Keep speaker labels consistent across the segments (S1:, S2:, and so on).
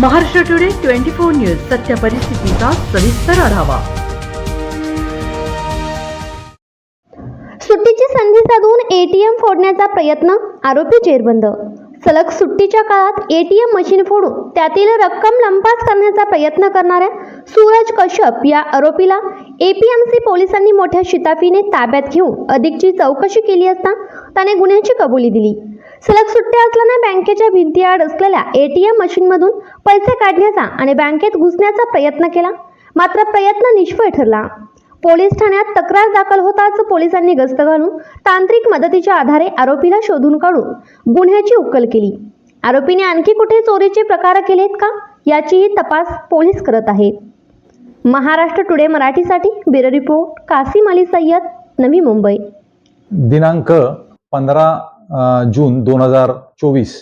S1: Maharashtra today twenty four news सत्य परिस्थितीचा सविस्तर आढावा.
S2: सुट्टीची संधी साधून एटीएम फोडण्याचा प्रयत्न आरोपी जेरबंद. सलग सुट्टीच्या काळात एटीएम मशीन फोडून त्यातील रक्कम लंपास करण्याचा प्रयत्न करणाऱ्या सूरज कश्यप या आरोपीला एपीएमसी पोलिसांनी मोठ्या शिताफीने ताब्यात घेऊन अधिकची चौकशी केली असता त्याने गुन्ह्याची कबुली दिली. सलग सुट्ट्या असल्याने बँकेच्या भिंतीआड असलेल्या एटीएम मशीनमधून पैसे काढण्याचा आणि बँकेत घुसण्याचा प्रयत्न केला. मात्र प्रयत्न निष्फळ ठरला. पोलीस ठाण्यात तक्रार दाखल होताच पोलिसांनी गस्त घालून तांत्रिक मदतीच्या आधारे आरोपीला शोधून काढून गुन्ह्याची उकल केली. आरोपीने आणखी कुठे चोरीचे प्रकार केलेत का? याचीही तपास पोलीस करत आहेत. महाराष्ट्र टुडे मराठीसाठी ब्युरो रिपोर्ट कासिम अली सय्यद नवी मुंबई.
S3: दिनांक पंधरा जून दोन हजार चोवीस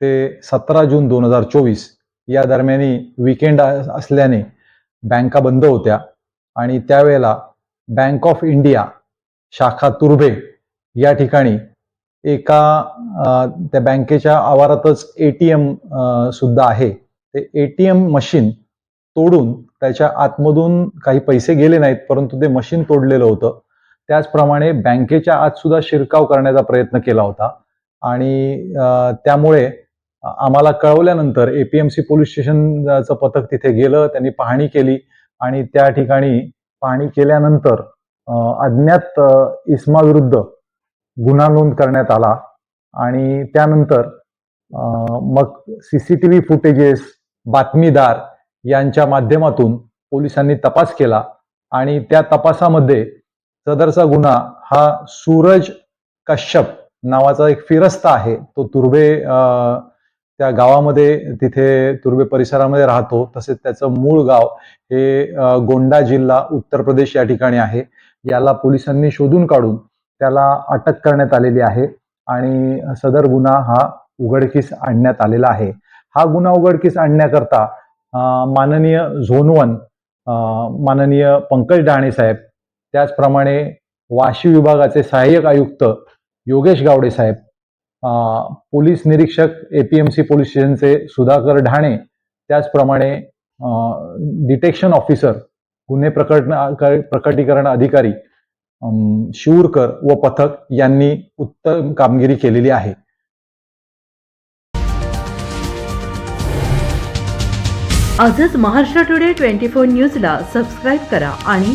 S3: ते सतरा जून दोन हजार चोवीस या दरम्यानी विकेंड असल्याने बँका बंद होत्या आणि त्यावेळेला बँक ऑफ इंडिया शाखा तुर्भे या ठिकाणी एका त्या बँकेच्या आवारातच ए टी एम सुद्धा आहे. ते ए टी एम मशीन तोडून त्याच्या आतमधून काही पैसे गेले नाहीत परंतु ते मशीन तोडलेलं होतं. त्याचप्रमाणे बँकेच्या आत सुद्धा शिरकाव करण्याचा प्रयत्न केला होता. आणि त्यामुळे आम्हाला कळवल्यानंतर एपीएमसी पोलीस स्टेशनचं पथक तिथे गेलं त्यांनी पाहणी केली आणि त्या ठिकाणी पाहणी केल्यानंतर अज्ञात इस्माविरुद्ध गुन्हा नोंद करण्यात आला आणि त्यानंतर अ, मग सीसीटीव्ही फुटेजेस बातमीदार यांच्या माध्यमातून पोलिसांनी तपास केला आणि त्या तपासामध्ये सदरचा गुन्हा हा सूरज कश्यप नावाचा एक फिरस्ता आहे. तो तुर्भे त्या गावामध्ये तिथे तुर्भे परिसरामध्ये राहतो. तसेच त्याचं मूळ गाव हे गोंडा जिल्हा उत्तर प्रदेश या ठिकाणी आहे. याला पोलिसांनी शोधून काढून त्याला अटक करण्यात आलेली आहे आणि सदर गुन्हा हा उघडकीस आणण्यात आलेला आहे. हा गुन्हा उघडकीस आणण्याकरता माननीय झोनवन माननीय पंकज डहाणे साहेब त्याचप्रमाणे वाशी विभागाचे सहाय्यक आयुक्त योगेश गावडे साहेब पोलीस निरीक्षक एपीएमसी पोलीस स्टेशनचे सुधाकर ढाणे त्याचप्रमाणे डिटेक्शन ऑफिसर गुन्हे प्रकट प्रकटीकरण अधिकारी शिवूरकर व पथक यांनी उत्तम कामगिरी केलेली आहे.
S1: आजच महाराष्ट्र टुडे ट्वेंटी फोर न्यूजला सबस्क्राईब करा आणि